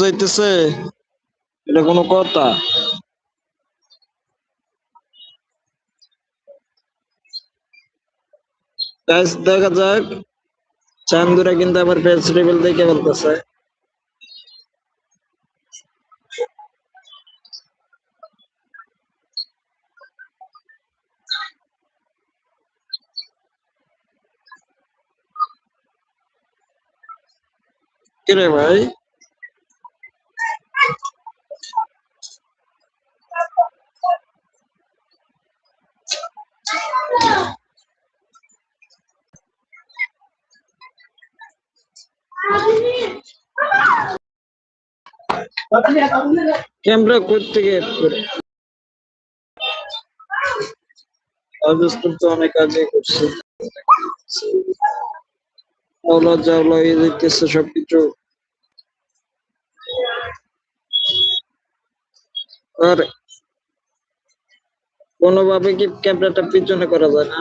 যাইতেছে। এটা কোনো কথা? দেখা যাক। চান্দুরা কিন্তু আবার ভেজিটেবল দেখে বলতেছে কিরে ভাই ক্যামেরা করতে গিয়ে করে অবস্থা তো অনেক আগে করছে আওলা জাওলা হয়ে যাইতেছে সবকিছু। আর কোনোভাবে কি ক্যামেরাটা পিছনে করা যায় না?